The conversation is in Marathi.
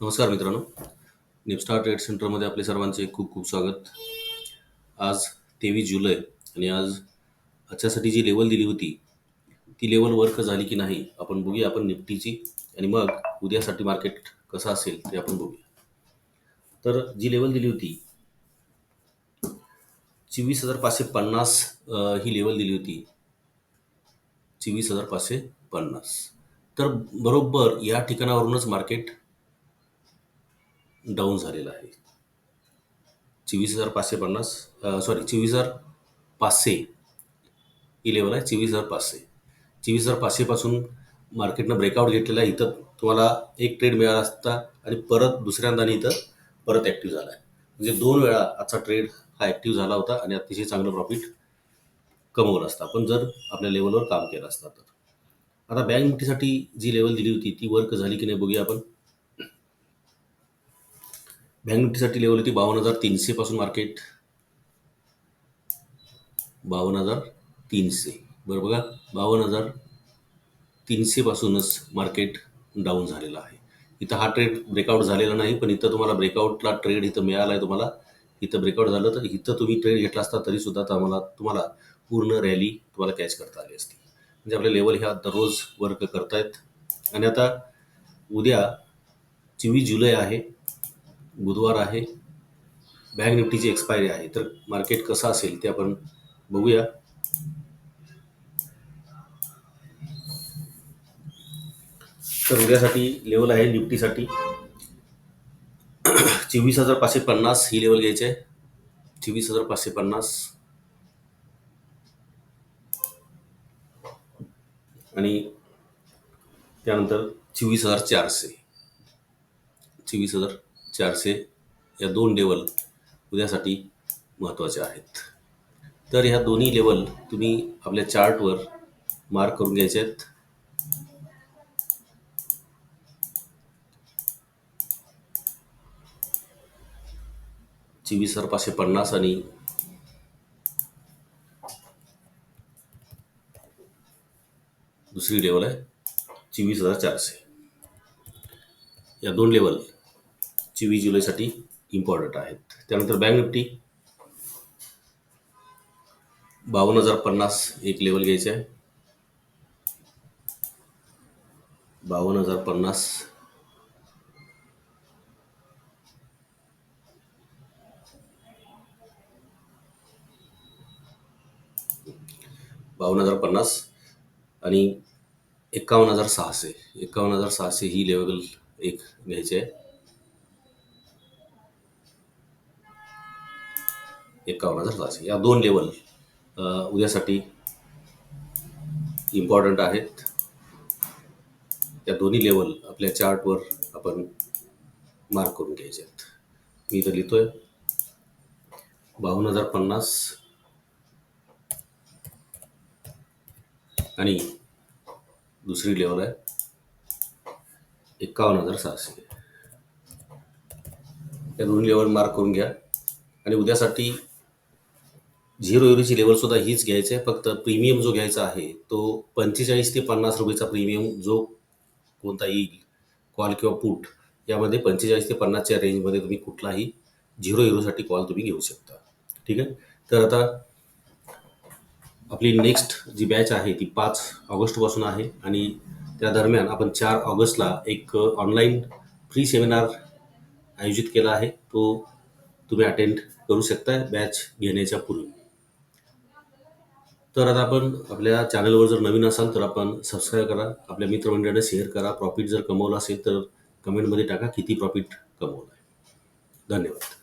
नमस्कार मित्रांनो. निपस्टार ट्रेड सेंटरमध्ये आपले सर्वांचे खूप खूप स्वागत. आज तेवीस जुलै आणि आज आजच्यासाठी जी लेवल दिली होती ती लेवल वर्क झाली की नाही आपण बघूया. आपण निफ्टीची आणि मग उद्यासाठी मार्केट कसं असेल ते आपण बघूया. तर जी लेवल दिली होती चोवीस हजार पाचशे पन्नास ही लेवल दिली होती. चोवीस हजार पाचशे पन्नास. तर बरोबर या ठिकाणावरूनच मार्केट डाऊन झालेला आहे. चोवीस हजार पाचशे पन्नास सॉरी चोवीस हजार पाचशे ही लेवल आहे चोवीस हजार पाचशे. चोवीस हजार पाचशेपासून मार्केटनं ब्रेकआउट घेतलेला आहे. इथं तुम्हाला एक ट्रेड मिळाला असता आणि परत दुसऱ्यांदा इथं परत ॲक्टिव्ह झाला आहे. म्हणजे दोन वेळा आजचा ट्रेड हा ॲक्टिव्ह झाला होता आणि अतिशय चांगलं प्रॉफिट कमवलं असतं. आपण जर आपल्या लेवलवर काम केलं असतं तर. आता बँक निफ्टीसाठी जी लेवल दिली होती ती वर्क झाली की नाही बघूया आपण. बँक निफ्टीसाठी लेवल होती बावन्न हजार तीनशे पासून मार्केट. बावन्न हजार तीनशे. बरं बघा बावन्न हजार तीनशे पासूनच मार्केट डाऊन झालेलं आहे. इथं हा ट्रेड ब्रेकआउट झालेला नाही पण इथं तुम्हाला ब्रेकआउटला ट्रेड इथं मिळाला आहे तुम्हाला. इथं ब्रेकआउट झालं तर इथं तुम्ही ट्रेड घेतला असता तरी सुद्धा तुम्हाला तुम्हाला पूर्ण रॅली तुम्हाला कॅच करता आली असती. म्हणजे आपले लेवल ह्या दररोज वर्क करतायत. आणि आता उद्या चोवीस जुलै आहे. बुधवार आहे. बँक निफ्टीची एक्सपायरी आहे. तर मार्केट कसं असेल ते आपण बघूया. तर उद्यासाठी लेवल आहे निफ्टीसाठी. चोवीस हजार पाचशे पन्नास ही लेवल घ्यायची आहे. चोवीस हजार पाचशे पन्नास. आणि त्यानंतर चोवीस हजार चारशे. चोवीस हजार चारशे या दोन लेवल उद्यासाठी महत्त्वाचे आहेत. तर ह्या दोन्ही लेवल तुम्ही आपल्या चार्टवर मार्क करून घ्यायचे आहेत. चोवीस हजार पाचशे पन्नास आणि दुसरी लेवल आहे चोवीस हजार चारशे. या दोन लेवल चोवीस जुलैसाठी इम्पॉर्टंट आहेत. त्यानंतर बँक निफ्टी बावन्न हजार पन्नास एक लेवल घ्यायचे आहे. बावन्न हजार पन्नास. बावन्न हजार पन्नास आणि एकावन्न हजार सहाशे. एकावन्न हजार सहाशे ही लेवल एक घ्यायची आहे. एकावन्न हजार सहाशे या दोन लेवल उद्यासाठी इम्पॉर्टंट आहेत. त्या दोन्ही लेवल आपल्या चार्टवर आपण मार्क करून घ्यायचे आहेत. मी इथं लिहितोय बावन्न हजार पन्नास. आणि दुसरी लेवल आहे एकावन्न हजार सहाशे. या दोन्ही लेवल मार्क करून घ्या. आणि उद्यासाठी झिरो युरोची लेवल सुद्धा हीच घ्यायची आहे. फक्त प्रीमियम जो घ्यायचा आहे तो पंचेचाळीस ते पन्नास रुपयेचा प्रीमियम जो कोणता येईल कॉल किंवा पुट यामध्ये पंचेचाळीस ते पन्नासच्या रेंजमध्ये तुम्ही कुठलाही झिरो युरोसाठी कॉल तुम्ही घेऊ शकता. ठीक आहे? तर आता आपली नेक्स्ट जी बॅच आहे ती पाच ऑगस्टपासून आहे आणि त्या दरम्यान आपण चार ऑगस्टला एक ऑनलाईन फ्री सेमिनार आयोजित केला आहे. तो तुम्ही अटेंड करू शकता बॅच घेण्याच्या पूर्वी. तर आता आपण आपल्या चॅनलवर जर नवीन असाल तर आपण सबस्क्राईब करा. आपल्या मित्रमंडळाने शेअर करा. प्रॉफिट जर कमवलं असेल तर कमेंटमध्ये टाका किती प्रॉफिट कमवलं आहे धन्यवाद.